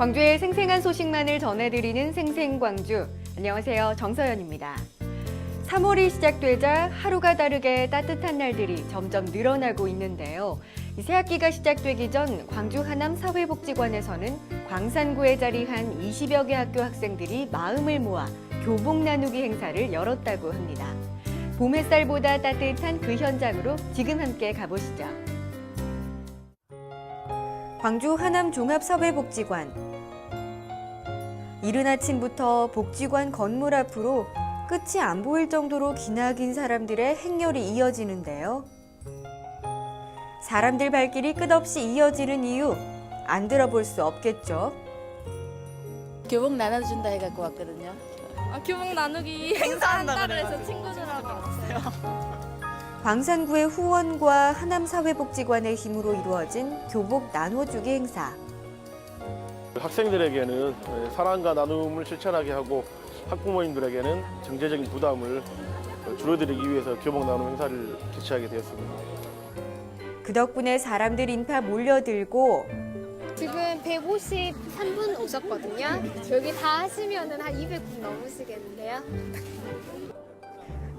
광주의 생생한 소식만을 전해드리는 생생광주. 안녕하세요. 정서연입니다. 3월이 시작되자 하루가 다르게 따뜻한 날들이 점점 늘어나고 있는데요. 이 새학기가 시작되기 전 광주 하남 사회복지관에서는 광산구에 자리한 20여 개 학교 학생들이 마음을 모아 교복 나누기 행사를 열었다고 합니다. 봄 햇살보다 따뜻한 그 현장으로 지금 함께 가보시죠. 광주 하남 종합사회복지관. 이른 아침부터 복지관 건물 앞으로 끝이 안 보일 정도로 기나긴 사람들의 행렬이 이어지는데요. 사람들 발길이 끝없이 이어지는 이유 안 들어볼 수 없겠죠. 교복 나눠준다 해갖고 왔거든요. 아, 교복 나누기 행사 한다고 해서 친구들하고 왔어요. 광산구의 후원과 하남사회복지관의 힘으로 이루어진 교복 나눠주기 행사. 학생들에게는 사랑과 나눔을 실천하게 하고 학부모님들에게는 경제적인 부담을 줄여드리기 위해서 교복 나눔 행사를 개최하게 되었습니다. 그 덕분에 사람들 인파 몰려들고 지금 153분 오셨거든요. 여기 다 하시면은 한 200분 넘으시겠는데요.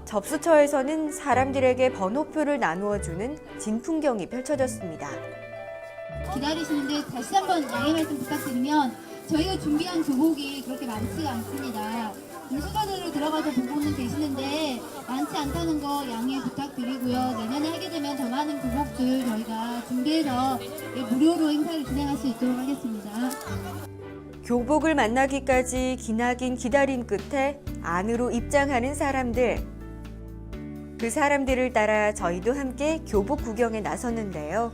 접수처에서는 사람들에게 번호표를 나누어 주는 진풍경이 펼쳐졌습니다. 기다리시는데 다시 한번 양해 말씀 부탁드리면 저희가 준비한 교복이 그렇게 많지가 않습니다. 순서대로 들어가서 보고는 계시는데 많지 않다는 거 양해 부탁드리고요. 내년에 하게 되면 더 많은 교복들 저희가 준비해서 무료로 행사를 진행할 수 있도록 하겠습니다. 교복을 만나기까지 기나긴 기다림 끝에 안으로 입장하는 사람들. 그 사람들을 따라 저희도 함께 교복 구경에 나섰는데요.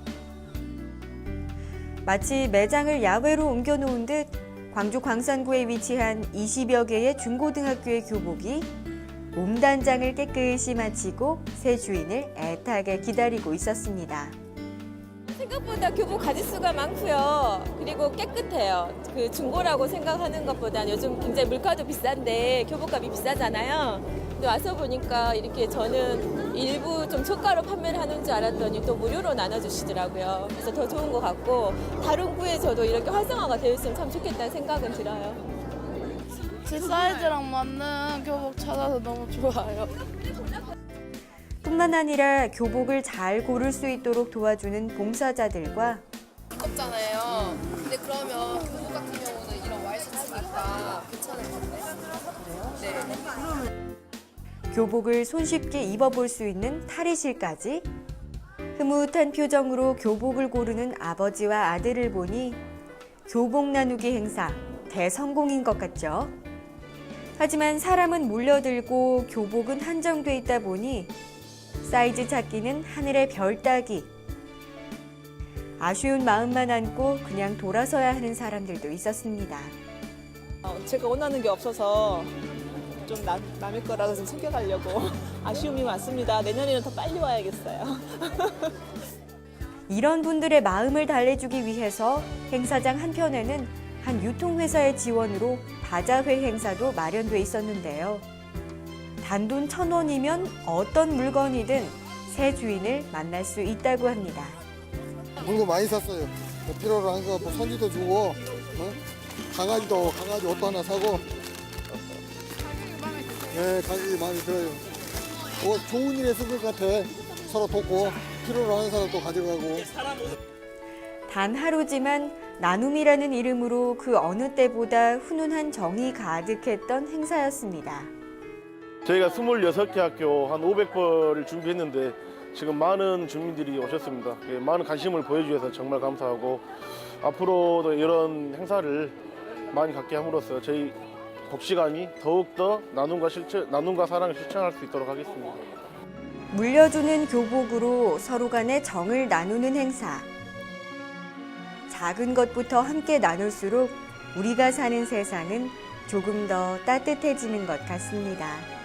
마치 매장을 야외로 옮겨놓은 듯 광주 광산구에 위치한 20여 개의 중고등학교의 교복이 몸단장을 깨끗이 마치고 새 주인을 애타게 기다리고 있었습니다. 생각보다 교복 가짓수가 많고요. 그리고 깨끗해요. 그 중고라고 생각하는 것보다는 요즘 굉장히 물가도 비싼데 교복값이 비싸잖아요. 근데 와서 보니까 이렇게 저는 일부 좀 초가로 판매를 하는 줄 알았더니 또 무료로 나눠주시더라고요. 그래서 더 좋은 것 같고 다른 구에서도 이렇게 활성화가 되어 있으면 참 좋겠다는 생각은 들어요. 제 사이즈랑 맞는 교복 찾아서 너무 좋아요. 뿐만 아니라 교복을 잘 고를 수 있도록 도와주는 봉사자들과 두껍잖아요. 근데 그러면 교복 같은 경우는 이런 와이셔츠니까 괜찮을 건데. 네. 교복을 손쉽게 입어볼 수 있는 탈의실까지 흐뭇한 표정으로 교복을 고르는 아버지와 아들을 보니 교복 나누기 행사 대성공인 것 같죠? 하지만 사람은 몰려들고 교복은 한정돼 있다 보니 사이즈 찾기는 하늘의 별 따기. 아쉬운 마음만 안고 그냥 돌아서야 하는 사람들도 있었습니다. 어, 제가 원하는 게 없어서 좀 남, 남의 거라고 좀 챙겨가려고 아쉬움이 많습니다. 내년에는 더 빨리 와야겠어요. 이런 분들의 마음을 달래주기 위해서 행사장 한편에는 한 유통회사의 지원으로 바자회 행사도 마련돼 있었는데요. 단돈 천 원이면 어떤 물건이든 새 주인을 만날 수 있다고 합니다. 물건 많이 샀어요. 뭐 필요로 한거 뭐 선지도 주고, 어? 강아지도 강아지 옷도 하나 사고. 네, 가격이 마음에 들어요. 뭐 좋은 일에 쓴 것 같아. 서로 돕고 필요로 하는 사람 또 가져가고. 단 하루지만 나눔이라는 이름으로 그 어느 때보다 훈훈한 정이 가득했던 행사였습니다. 저희가 26개 학교 한 500벌을 준비했는데 지금 많은 주민들이 오셨습니다. 예, 많은 관심을 보여주셔서 정말 감사하고 앞으로도 이런 행사를 많이 갖게 함으로써 저희 복지관이 더욱더 나눔과 실천, 나눔과 사랑을 실천할 수 있도록 하겠습니다. 물려주는 교복으로 서로 간의 정을 나누는 행사. 작은 것부터 함께 나눌수록 우리가 사는 세상은 조금 더 따뜻해지는 것 같습니다.